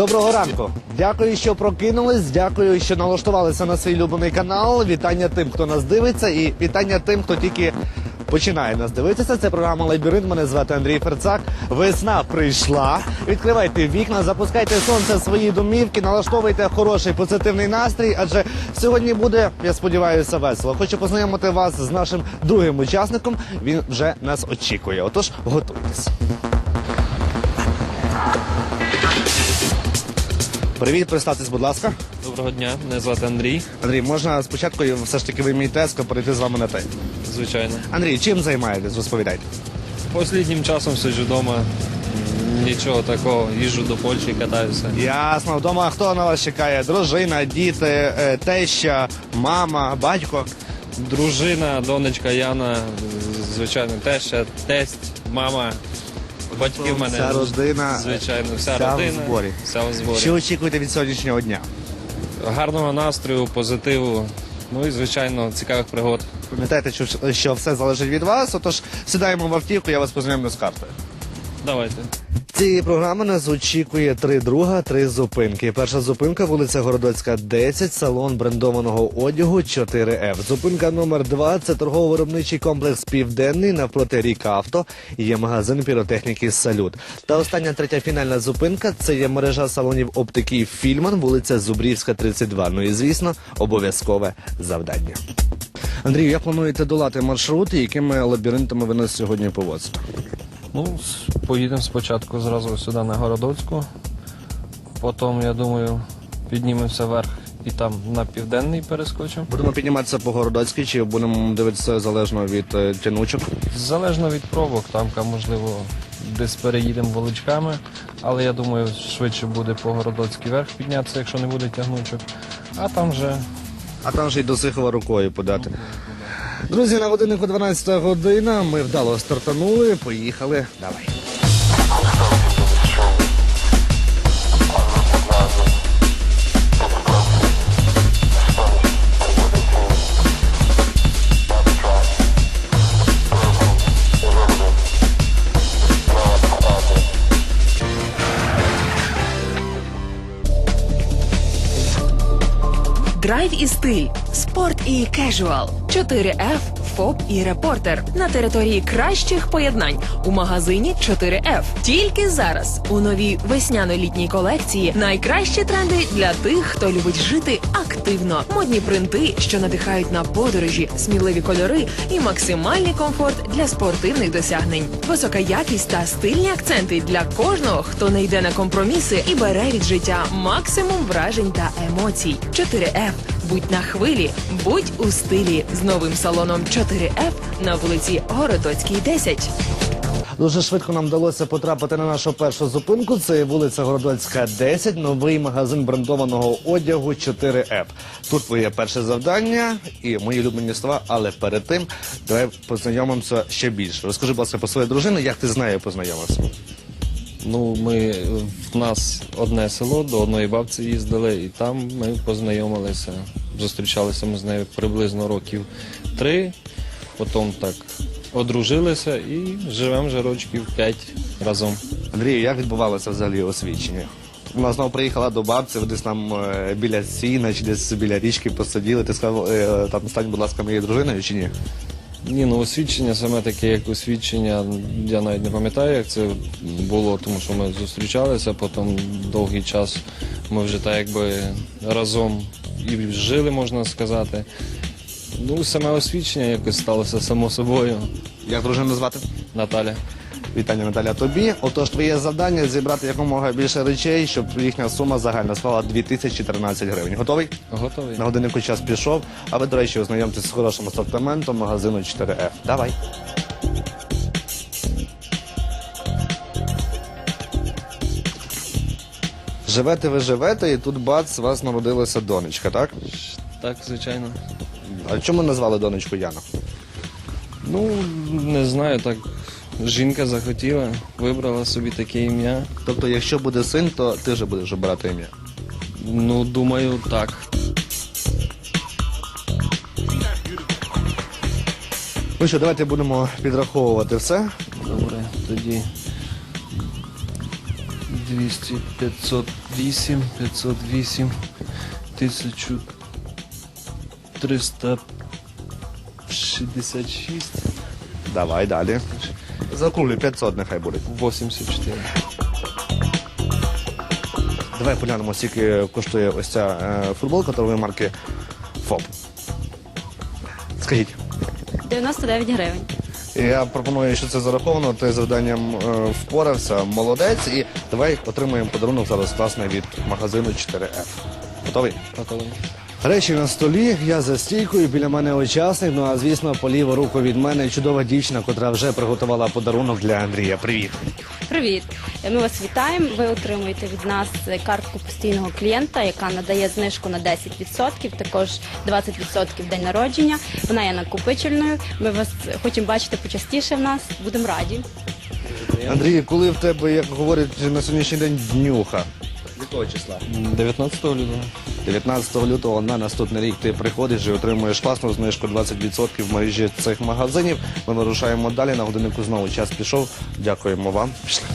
Доброго ранку. Дякую, що прокинулись. Дякую, що налаштувалися на свій улюблений канал. Вітання тим, хто нас дивиться, і вітання тим, хто тільки починає нас дивитися. Це програма Лабіринт. Мене звати Андрій Ферцак. Весна прийшла. Відкривайте вікна, запускайте сонце в свої домівки, налаштовуйте хороший позитивний настрій. Адже сьогодні буде, я сподіваюся, весело. Хочу познайомити вас з нашим другим учасником. Він вже нас очікує. Отож, готуйтесь. Привіт, представтесь, будь ласка. Доброго дня, мене звати Андрій. Андрій, можна спочатку все ж таки ви мій тезко перейти з вами на те. Звичайно. Андрій, чим займаєтесь? Розповідайте. Посліднім часом сиджу вдома. Нічого такого, їжджу до Польщі, катаюся. Ясно, вдома хто на вас чекає? Дружина, діти, е, теща, мама, батько. Дружина, донечка Яна, звичайно, теща, тесть, мама, батьки в мене. Вся родина, Звичайно, вся, вся в родина. зборі. Вся в зборі. Що очікуєте від сьогоднішнього дня? Гарного настрою, позитиву. Ну і звичайно, цікавих пригод. Пам'ятайте, що, що все залежить від вас. Отож, сідаємо в автівку, я вас познайомлю з картою. Давайте. Цієї програми нас очікує три друга, три зупинки. Перша зупинка вулиця Городоцька, 10, салон брендованого одягу 4F. Зупинка номер 2 це торгово-виробничий комплекс Південний навпроти рік авто. Є магазин піротехніки Салют. Та остання третя фінальна зупинка це є мережа салонів оптики Фільман, вулиця Зубрівська, 32. Ну і звісно, обов'язкове завдання. Андрію, як плануєте долати маршрут, і якими лабіринтами ви нас сьогодні повозите? Ну, поїдемо спочатку зразу сюди на Городоцьку. Потім, я думаю, піднімемося вверх і там на південний перескочимо. Будемо підніматися по Городоцькій, чи будемо дивитися залежно від е, тянучок? Залежно від пробок, тамка, можливо, десь переїдемо вуличками, але я думаю, швидше буде по Городоцький верх піднятися, якщо не буде тягнучок. А там вже А там же й до Сихова рукою подати. Друзі, на годиннику 12 година. Ми вдало стартанули. Поїхали. Давай. Драйв і стиль, спорт і кежуал, 4F, ФОП і репортер на території кращих поєднань у магазині 4F. Тільки зараз у новій весняно-літній колекції найкращі тренди для тих, хто любить жити активно. Модні принти, що надихають на подорожі, сміливі кольори і максимальний комфорт для спортивних досягнень. Висока якість та стильні акценти для кожного, хто не йде на компроміси і бере від життя максимум вражень та емоцій. 4F. Будь на хвилі, будь у стилі з новим салоном 4F на вулиці Городоцькій, 10. Дуже швидко нам вдалося потрапити на нашу першу зупинку. Це вулиця Городоцька, 10, новий магазин брендованого одягу 4F. Тут твоє перше завдання і мої улюблені слова, але перед тим давай познайомимося ще більше. Розкажи, будь ласка, про свою дружину, як ти з нею познайомився? Ну, ми в нас одне село, до одної бабці їздили, і там ми познайомилися. Зустрічалися ми з нею приблизно років три, потім так одружилися і живемо вже років п'ять разом. Андрію, як відбувалося взагалі освічення? Вона знову приїхала до бабці, десь там е, біля сіна чи десь біля річки посиділи. Ти сказав, е, там стань, будь ласка, моєю дружиною чи ні? Ні, ну освідчення саме таке, як освідчення, я навіть не пам'ятаю, як це було, тому що ми зустрічалися, потім довгий час ми вже так якби разом і жили, можна сказати. Ну, саме освідчення якось сталося само собою. Як дружину звати? Наталя. Вітання Наталя тобі. Отож, твоє завдання зібрати якомога більше речей, щоб їхня сума загальна склала 2013 гривень. Готовий? Готовий? На годиннику час пішов. А ви, до речі, ознайомтесь з хорошим асортиментом магазину 4F. Давай. Живете ви живете, і тут бац, у вас народилася донечка, так? Так, звичайно. А чому назвали донечку Яна? Ну, не знаю, так жінка захотіла, вибрала собі таке ім'я. Тобто, якщо буде син, то ти вже будеш обирати ім'я. Ну, думаю, так. Ну що, давайте будемо підраховувати все. Добре, тоді 200, 508, 508, 1366, Давай далі. Закруглюй 500 нехай буде. 84. Давай поглянемо, скільки коштує ось ця е, футболка торгової марки ФОП. Скажіть. 99 гривень. Я пропоную, що це зараховано, ти з завданням е, впорався, молодець. І давай отримаємо подарунок зараз класний від магазину 4F. Готовий? Готовий. Речі на столі, я за стійкою, біля мене учасник. Ну а звісно, по ліву руку від мене чудова дівчина, котра вже приготувала подарунок для Андрія. Привіт. Привіт! Ми вас вітаємо. Ви отримуєте від нас картку постійного клієнта, яка надає знижку на 10%, також 20% день народження. Вона є накопичельною. Ми вас хочемо бачити почастіше в нас. Будемо раді. Андрій, коли в тебе, як говорять на сьогоднішній день, днюха? Якого числа? 19 лютого. 19 лютого на наступний рік ти приходиш і отримуєш класну знижку 20% в мережі цих магазинів. Ми вирушаємо далі. На годиннику знову час пішов. Дякуємо вам. Пішли.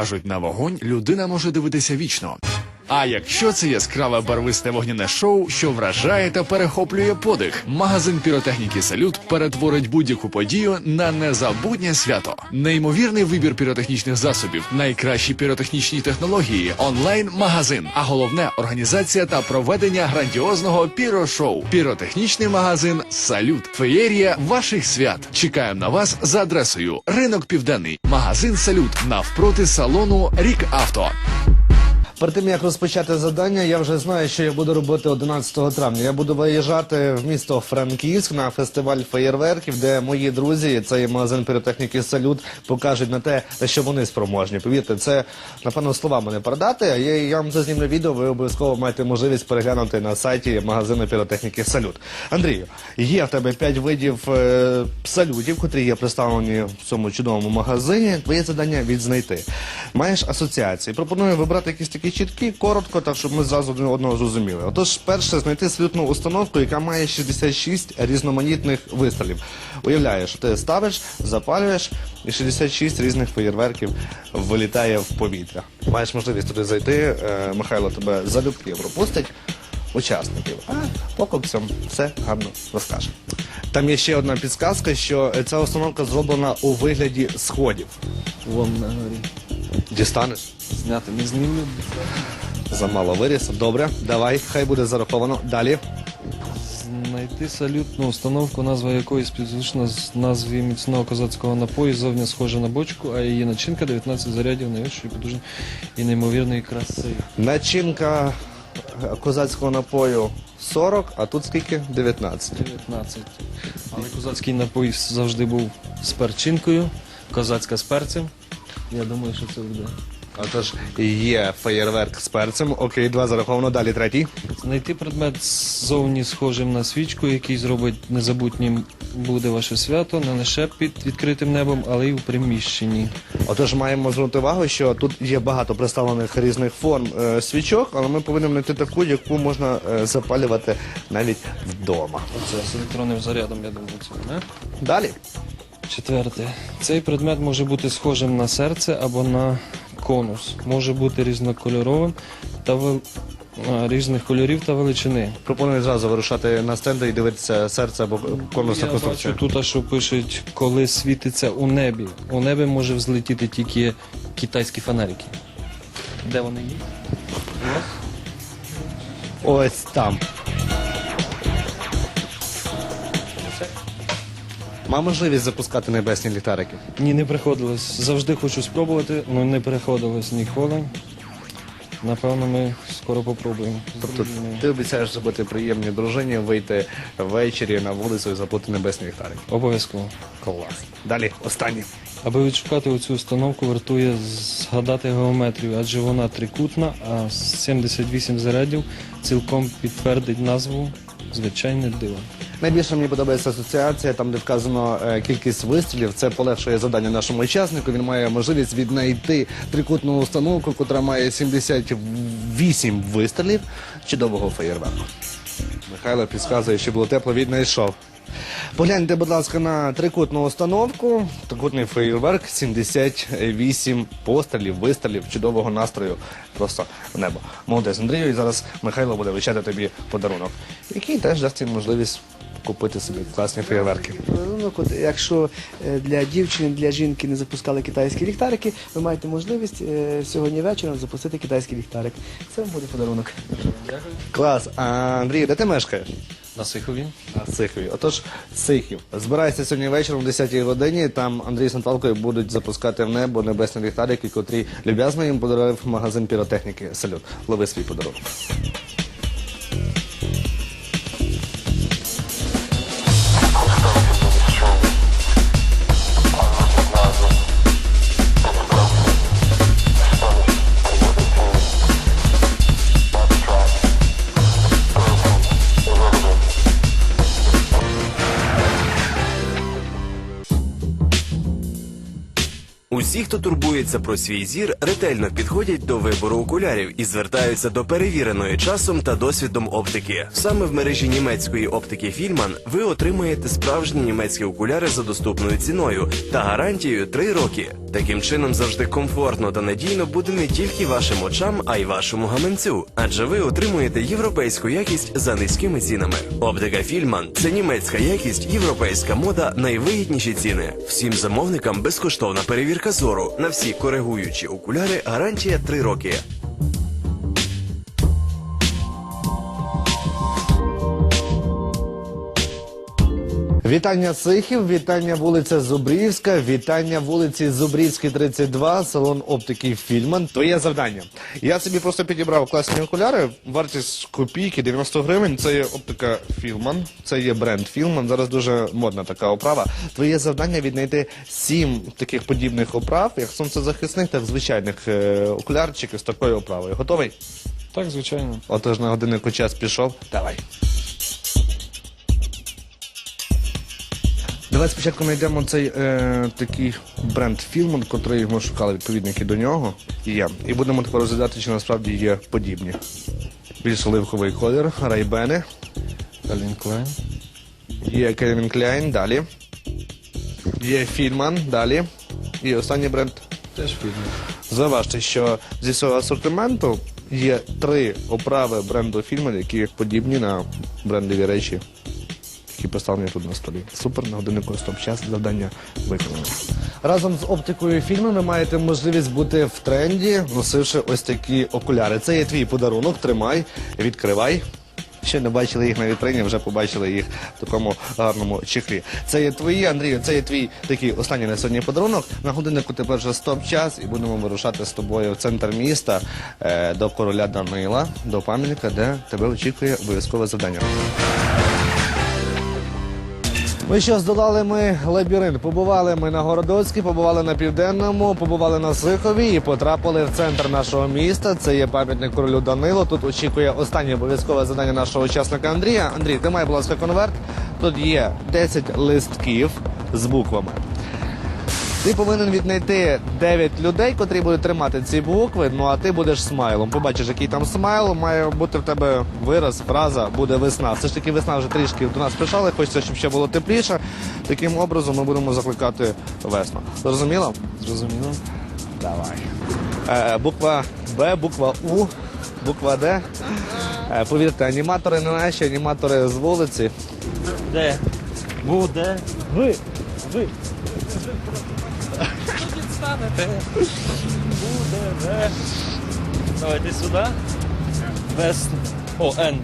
Кажуть, на вогонь людина може дивитися вічно. А якщо це яскраве барвисте вогняне шоу, що вражає та перехоплює подих, магазин піротехніки Салют перетворить будь-яку подію на незабутнє свято. Неймовірний вибір піротехнічних засобів, найкращі піротехнічні технології, онлайн-магазин, а головне організація та проведення грандіозного пірошоу. Піротехнічний магазин Салют. Феєрія ваших свят. Чекаємо на вас за адресою Ринок Південний, магазин Салют навпроти салону Рік Авто. Перед тим як розпочати завдання, я вже знаю, що я буду робити 11 травня. Я буду виїжджати в місто Франківськ на фестиваль феєрверків, де мої друзі, цей магазин піротехніки Салют, покажуть на те, що вони спроможні. Повірте, це напевно словами не передати. Я, я вам зазнімлю відео. Ви обов'язково маєте можливість переглянути на сайті магазину піротехніки Салют. Андрію, є в тебе 5 видів е, салютів, котрі є представлені в цьому чудовому магазині. Твоє завдання відзнайти. Маєш асоціації. Пропоную вибрати якісь такі чіткі, коротко, так щоб ми зразу один одного зрозуміли. Отож, перше, знайти салютну установку, яка має 66 різноманітних вистрілів. Уявляєш, ти ставиш, запалюєш, і 66 різних феєрверків вилітає в повітря. Маєш можливість туди зайти. е, Михайло тебе залюбки пропустить. Учасників, а покупцям все гарно розкаже. Там є ще одна підсказка, що е, ця установка зроблена у вигляді сходів. Вон на горі. Дістанеш? Зняти не знімлю. Замало виріс. Добре, давай, хай буде зараховано. Далі. Знайти салютну установку, назва якої співзвучна з назві міцного козацького напою, зовні схожа на бочку, а її начинка 19 зарядів найвищої потужної і неймовірної краси. Начинка козацького напою 40, а тут скільки? 19. 19. Але козацький напій завжди був з перчинкою, козацька з перцем. Я думаю, що це буде. Отож, є феєрверк з перцем. Окей, два зараховано. Далі третій. Знайти предмет ззовні схожим на свічку, який зробить незабутнім буде ваше свято, не лише під відкритим небом, але й у приміщенні. Отож, маємо звернути увагу, що тут є багато представлених різних форм е, свічок, але ми повинні знайти таку, яку можна е, запалювати навіть вдома. Оце з електронним зарядом, я думаю, це не. Далі. Четверте. Цей предмет може бути схожим на серце або на конус. Може бути різнокольоровим та вел... різних кольорів та величини. Пропоную зразу вирушати на стенди і дивитися серце або конусна Я конструкція. бачу тут, що пишуть, коли світиться у небі. У небі може взлетіти тільки китайські фонарики. Де вони є? Ось там. Мав можливість запускати небесні ліхтарики. Ні, не приходилось. Завжди хочу спробувати, але не приходилось ніколи. Напевно, ми скоро попробуємо. Тобто ти обіцяєш зробити приємні дружині, вийти ввечері на вулицю і запути небесні ліхтарики. Обов'язково. Клас. Далі, останній. Аби відшукати оцю установку, вартує згадати геометрію, адже вона трикутна, а 78 зарядів цілком підтвердить назву звичайне диво. Найбільше мені подобається асоціація, там де вказано е, кількість вистрілів. Це полегшує завдання нашому учаснику. Він має можливість віднайти трикутну установку, котра має 78 вистрілів чудового феєрверку. Михайло підказує, що було тепло, віднайшов. Погляньте, будь ласка, на трикутну установку. Трикутний феєрверк, 78 пострілів, вистрілів, чудового настрою просто в небо. Молодець Андрію, і зараз Михайло буде вручати тобі подарунок, який теж дасть можливість купити собі класні феєрверки. Ну, от, якщо е, для дівчини, для жінки не запускали китайські ліхтарики, ви маєте можливість е, сьогодні вечором запустити китайський ліхтарик. Це буде подарунок. Клас. А Андрій, де ти мешкаєш? На Сихові. На Сихові. Отож, Сихів. Збирайся сьогодні вечором о 10-й годині. Там Андрій з Наталкою будуть запускати в небо небесні ліхтарики, котрі люб'язно їм подарував магазин піротехніки. Салют. Лови свій подарунок. Усі, хто турбується про свій зір, ретельно підходять до вибору окулярів і звертаються до перевіреної часом та досвідом оптики. Саме в мережі німецької оптики Фільман ви отримаєте справжні німецькі окуляри за доступною ціною та гарантією 3 роки. Таким чином завжди комфортно та надійно буде не тільки вашим очам, а й вашому гаманцю, адже ви отримуєте європейську якість за низькими цінами. Оптика Фільман це німецька якість, європейська мода, найвигідніші ціни. Всім замовникам безкоштовна перевірка зору на всі коригуючі окуляри. Гарантія 3 роки. Вітання Сихів, вітання вулиця Зубрівська, вітання вулиці Зубрівській, 32, салон оптики Фільман. Твоє завдання. Я собі просто підібрав класні окуляри, вартість копійки 90 гривень. Це є оптика Фільман, це є бренд Фільман. Зараз дуже модна така оправа. Твоє завдання віднайти сім таких подібних оправ, як сонцезахисних, так звичайних е, окулярчиків з такою оправою. Готовий? Так, звичайно. Отож на годиннику час пішов. Давай. Давай спочатку знайдемо цей е, такий бренд Філман, котрий ми шукали відповідники до нього. І я. І будемо тепер розглядати, чи насправді є подібні. Більш оливковий колір, райбени, Калін Клайн. є Кельвін Кляйн, далі. Є Фільман, далі. І останній бренд Теж фільм. Зауважте, що зі свого асортименту є три оправи бренду Фільман, які подібні на брендові речі, які поставлені тут на столі. Супер, на годиннику стоп час завдання виконано. Разом з оптикою фільму ви маєте можливість бути в тренді, носивши ось такі окуляри. Це є твій подарунок, тримай, відкривай. Ще не бачили їх на вітрині, вже побачили їх в такому гарному чехлі. Це є твої, Андрію, це є твій такий останній на сьогодні подарунок. На годиннику тепер вже стоп-час і будемо вирушати з тобою в центр міста е, до короля Данила, до пам'ятника, де тебе очікує обов'язкове завдання. Ну що, здолали ми лабіринт. Побували ми на Городоцькій, побували на Південному, побували на Сихові і потрапили в центр нашого міста. Це є пам'ятник королю Данило. Тут очікує останнє обов'язкове завдання нашого учасника Андрія. Андрій, ти має, будь ласка, конверт. Тут є 10 листків з буквами. Ти повинен віднайти 9 людей, котрі будуть тримати ці букви. Ну а ти будеш смайлом. Побачиш, який там смайл, має бути в тебе вираз, фраза, буде весна. Все ж таки весна вже трішки до нас прийшла, хочеться, щоб ще було тепліше. Таким образом ми будемо закликати весну. Зрозуміло? Зрозуміло. Давай. Е, буква Б, буква У, буква Д. Е, повірте, аніматори не наші, аніматори з вулиці. Де? Буде. Ви, ви. Буде. Де. Давайте сюди. Вес. О, Н.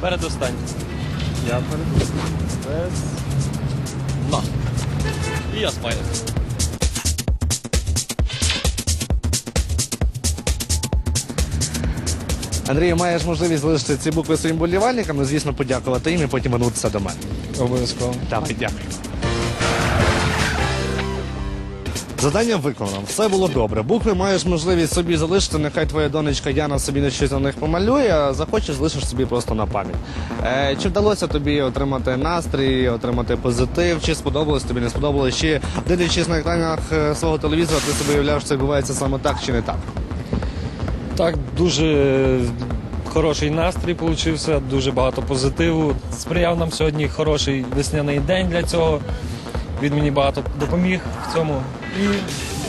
Передостанній. Я перед. Вес. На. І я смайлик. Андрію, маєш можливість залишити ці букви своїм болівальникам, ну, звісно, подякувати їм і потім вернутися до мене. Обов'язково. Давай, дякую. Завдання виконано, все було добре. Букви маєш можливість собі залишити. Нехай твоя донечка Яна собі на щось на них помалює, а захочеш, залишиш собі просто на пам'ять. Е, чи вдалося тобі отримати настрій, отримати позитив? Чи сподобалось тобі, не сподобалось? Чи дивлячись на екранах е, свого телевізора, ти собі уявляв, що це відбувається саме так чи не так? Так, дуже хороший настрій получився, дуже багато позитиву. Сприяв нам сьогодні хороший весняний день для цього. Він мені багато допоміг в цьому. І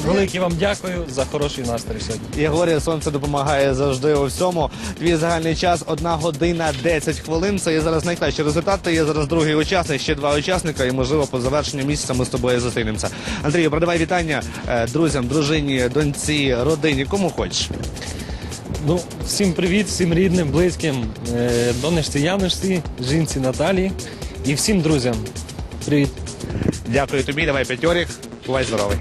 велике вам дякую за хороший настрій сьогодні. Я говорю, сонце допомагає завжди у всьому. Твій загальний час 1 година 10 хвилин. Це є зараз найкращий результат. Ти є зараз другий учасник, ще два учасника, і можливо по завершенню місяця ми з тобою зустрінемося. Андрію, передавай вітання е, друзям, дружині, доньці, родині, кому хочеш. Ну, всім привіт, всім рідним, близьким, е, донечці Янушці, жінці Наталії і всім друзям. Привіт. Дякую тобі, давай п'ятьорік. Бувай здоровий.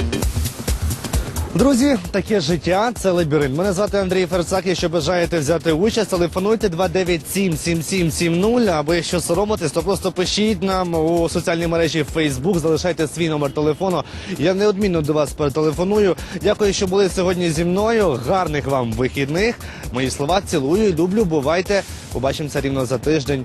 Друзі, таке життя це лабіринт. Мене звати Андрій Ферцак. Якщо бажаєте взяти участь, телефонуйте 297-7770, або якщо соромитесь, то просто пишіть нам у соціальній мережі Facebook, залишайте свій номер телефону. Я неодмінно до вас перетелефоную. Дякую, що були сьогодні зі мною. Гарних вам вихідних. Мої слова цілую, люблю. Бувайте. Побачимося рівно за тиждень.